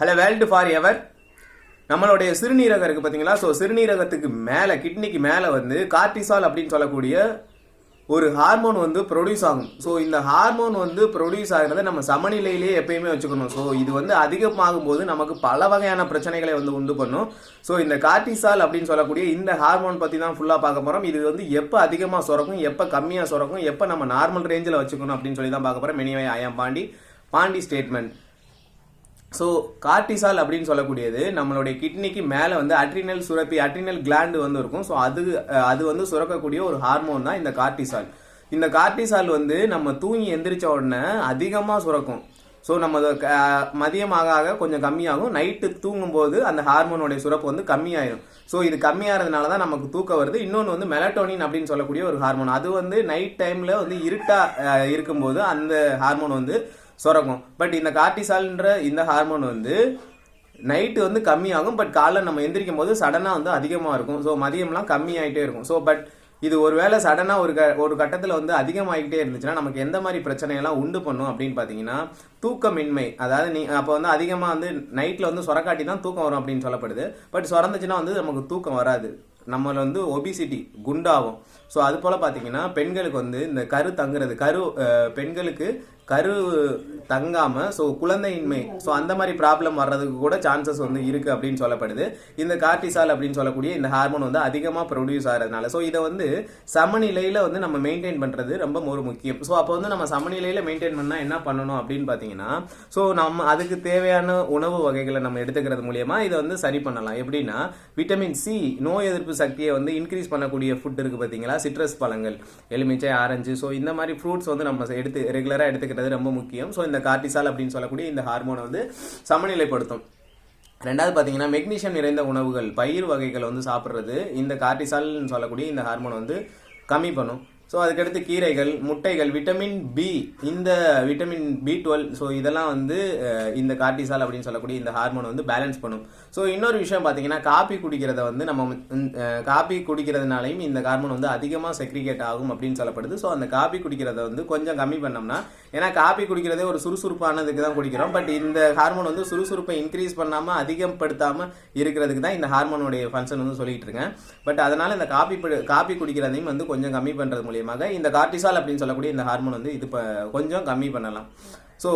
Hello world for ever நம்மளுடைய சிறுநீரகம் இருக்குது பார்த்தீங்களா? ஸோ சிறுநீரகத்துக்கு மேலே கிட்னிக்கு மேலே வந்து கார்டிசால் அப்படின்னு சொல்லக்கூடிய ஒரு ஹார்மோன் வந்து ப்ரொடியூஸ் ஆகும். ஸோ இந்த ஹார்மோன் வந்து ப்ரொடியூஸ் ஆகிறத நம்ம சமநிலையிலேயே எப்பயுமே வச்சுக்கணும். ஸோ இது வந்து அதிகமாகும் போது நமக்கு பல வகையான பிரச்சனைகளை வந்து உண்டு பண்ணும். ஸோ இந்த கார்டிசால் அப்படின்னு சொல்லக்கூடிய இந்த ஹார்மோன் பற்றி தான் ஃபுல்லாக பார்க்க போகிறோம் இது வந்து எப்போ அதிகமாக சுரக்கும் எப்போ கம்மியாக சுரக்கும் எப்போ நம்ம நார்மல் ரேஞ்சில் வச்சுக்கணும் அப்படின்னு சொல்லி தான் பார்க்க போகிறோம் anyway I'm Pandi Pandi statement so cortisol அப்படின்னு சொல்லக்கூடியது நம்மளுடைய கிட்னிக்கு மேலே வந்து அட்ரினல் சுரப்பி அட்ரினல் கிளாண்டு வந்து இருக்கும். ஸோ அது அது வந்து சுரக்கக்கூடிய ஒரு ஹார்மோன் தான் இந்த கார்டிசால் இந்த கார்டிசால் வந்து நம்ம தூங்கி எந்திரிச்ச உடனே அதிகமாக சுரக்கும். ஸோ நம்ம அதை க- மதியம் ஆக ஆக கொஞ்சம் கம்மியாகும். நைட்டு தூங்கும்போது அந்த ஹார்மோனுடைய சுரப்பு வந்து கம்மியாயிடும் ஸோ இது கம்மியாகிறதுனால தான் நமக்கு தூக்கம் வருது. இன்னொன்று வந்து மெலட்டோனின் அப்படின்னு சொல்லக்கூடிய ஒரு ஹார்மோன் அது வந்து நைட் டைமில் வந்து இருட்டாக இருக்கும்போது அந்த ஹார்மோன் வந்து சுரக்கும். பட் இந்த கார்டிசால்ன்ற இந்த ஹார்மோன் வந்து நைட்டு வந்து கம்மியாகும் பட் காலைல நம்ம எந்திரிக்கும் போது சடனாக வந்து அதிகமாக இருக்கும். ஸோ மதியம்லாம் கம்மியாகிட்டே இருக்கும். ஸோ பட் இது ஒருவேளை சடனாக ஒரு க ஒரு கட்டத்தில் வந்து அதிகமாகிட்டே இருந்துச்சுன்னா நமக்கு எந்த மாதிரி பிரச்சனையெல்லாம் உண்டு பண்ணும் அப்படின்னு பார்த்தீங்கன்னா தூக்கமின்மை. அதாவது நீ அப்போ வந்து அதிகமாக வந்து நைட்டில் வந்து சொரக்காட்டி தான் தூக்கம் வரும் அப்படின்னு சொல்லப்படுது. பட் சுரந்துச்சுன்னா வந்து நமக்கு தூக்கம் வராது. நம்மள வந்து ஒபிசிட்டி குண்டாகும். ஸோ அது போல் பார்த்தீங்கன்னா பெண்களுக்கு வந்து இந்த கரு தங்குறது கரு பெண்களுக்கு கரு தங்காமல் ஸோ குழந்தையின்மை ஸோ அந்த மாதிரி ப்ராப்ளம் வர்றதுக்கு கூட சான்சஸ் வந்து இருக்குது அப்படின்னு சொல்லப்படுது. இந்த கார்டிசால் அப்படின்னு சொல்லக்கூடிய இந்த ஹார்மோன் வந்து அதிகமாக ப்ரொடியூஸ் ஆகிறதுனால ஸோ இதை வந்து சமநிலையில் வந்து நம்ம மெயின்டைன் பண்ணுறது ரொம்ப ஒரு முக்கியம். ஸோ அப்போ வந்து நம்ம சமநிலையில் மெயின்டைன் பண்ணால் என்ன பண்ணணும் அப்படின்னு பார்த்தீங்கன்னா ஸோ நம்ம அதுக்கு தேவையான உணவு வகைகளை நம்ம எடுத்துக்கிறது மூலயமா இதை வந்து சரி பண்ணலாம். எப்படின்னா விட்டமின் சி நோய் எதிர்ப்பு சக்தியை வந்து இன்க்ரீஸ் பண்ணக்கூடிய ஃபுட் இருக்குது பார்த்தீங்களா? சிட்ரஸ் பழங்கள் எலுமிச்சை ஆரஞ்சு ஸோ இந்த மாதிரி ஃப்ரூட்ஸ் வந்து நம்ம எடுத்து ரெகுலராக எடுத்துக்கிறது ரொம்ப முக்கியம். ஸோ இந்த கார்டிசால் அப்படின்னு சொல்லக்கூடிய இந்த ஹார்மோனை வந்து சமநிலைப்படுத்தும். ரெண்டாவது பார்த்தீங்கன்னா மெக்னீஷியம் நிறைந்த உணவுகள் பயிர் வகைகள் வந்து சாப்பிட்றது இந்த கார்டிசால்னு சொல்லக்கூடிய இந்த ஹார்மோனை வந்து கம்மி பண்ணும். ஸோ அதுக்கடுத்து கீரைகள் முட்டைகள் விட்டமின் பி இந்த விட்டமின் பி டுவெல் ஸோ இதெல்லாம் வந்து இந்த கார்டிசால் அப்படின்னு சொல்லக்கூடிய இந்த ஹார்மோன் வந்து பேலன்ஸ் பண்ணும். ஸோ இன்னொரு விஷயம் பார்த்தீங்கன்னா காப்பி குடிக்கிறத வந்து நம்ம காப்பி குடிக்கிறதுனாலையும் இந்த ஹார்மோன் வந்து அதிகமாக செக்ரிகேட் ஆகும் அப்படின்னு சொல்லப்படுது. ஸோ அந்த காப்பி குடிக்கிறத வந்து கொஞ்சம் கம்மி பண்ணோம்னா ஏன்னா காப்பி குடிக்கிறதே ஒரு சுறுசுறுப்பானதுக்கு தான் குடிக்கிறோம். பட் இந்த ஹார்மோன் வந்து சுறுசுறுப்பை இன்க்ரீஸ் பண்ணாமல் அதிகப்படுத்தாமல் இருக்கிறதுக்கு தான் இந்த ஹார்மோனுடைய ஃபங்க்ஷன் வந்து சொல்லிட்டு இருக்கேன். பட் அதனால் இந்த காப்பி காப்பி குடிக்கிறதையும் வந்து கொஞ்சம் கம்மி பண்ணுறது மூலியமாக இந்த கார்டிசால் அப்படின்னு சொல்லக்கூடிய இந்த ஹார்மோன் வந்து இது கொஞ்சம் கம்மி பண்ணலாம். ஸோ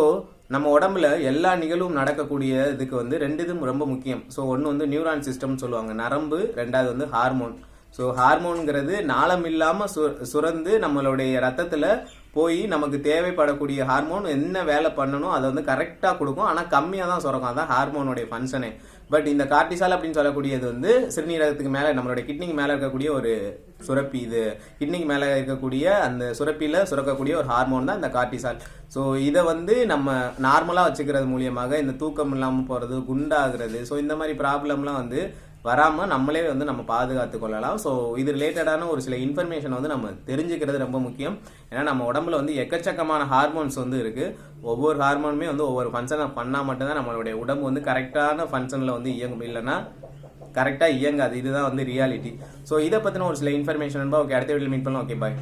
நம்ம உடம்புல எல்லா நிகழ்வும் நடக்கக்கூடிய இதுக்கு வந்து ரெண்டு இதுவும் ரொம்ப முக்கியம். ஸோ ஒன்று வந்து நியூரான் சிஸ்டம்னு சொல்லுவாங்க. நரம்பு ரெண்டாவது வந்து ஹார்மோன் ஸோ ஹார்மோனுங்கிறது நாளம் இல்லாமல் சு சுரந்து நம்மளுடைய ரத்தத்தில் போய் நமக்கு தேவைப்படக்கூடிய ஹார்மோன் என்ன வேலை பண்ணணும் அதை வந்து கரெக்டாக கொடுக்கும். ஆனால் கம்மியாக தான் சுரக்கும். அதான் ஹார்மோனுடைய ஃபங்க்ஷனே பட் இந்த கார்டிசால் அப்படின்னு சொல்லக்கூடியது வந்து சிறுநீரகத்துக்கு மேலே நம்மளுடைய கிட்னிக்கு மேலே இருக்கக்கூடிய ஒரு சுரப்பி இது. கிட்னிக்கு மேலே இருக்கக்கூடிய அந்த சுரப்பியில் சுரக்கக்கூடிய ஒரு ஹார்மோன் தான் இந்த கார்டிசால் ஸோ இதை வந்து நம்ம நார்மலாக வச்சுக்கிறது மூலியமாக இந்த தூக்கம் இல்லாமல் போகிறது குண்டாகிறது. ஸோ இந்த மாதிரி ப்ராப்ளம்லாம் வந்து வராமல் நம்மளே வந்து நம்ம பாதுகாத்து கொள்ளலாம். ஸோ இது ரிலேட்டடான ஒரு சில இன்ஃபர்மேஷன் வந்து நம்ம தெரிஞ்சுக்கிறது ரொம்ப முக்கியம். ஏன்னா நம்ம உடம்புல வந்து எக்கச்சக்கமான ஹார்மோன்ஸ் வந்து இருக்கு. ஒவ்வொரு ஹார்மோனுமே வந்து ஒவ்வொரு ஃபங்க்ஷனை பண்ணால் மட்டும்தான் நம்மளுடைய உடம்பு வந்து கரெக்டான ஃபங்க்ஷனில் வந்து இயங்கும். இல்லைன்னா கரெக்டாக இயங்காது. இதுதான் வந்து ரியாலிட்டி ஸோ இதை பற்றின ஒரு சில இன்ஃபர்மேஷன் ஓகே அடுத்த வீட்டில் மீட் பண்ணலாம். Okay bye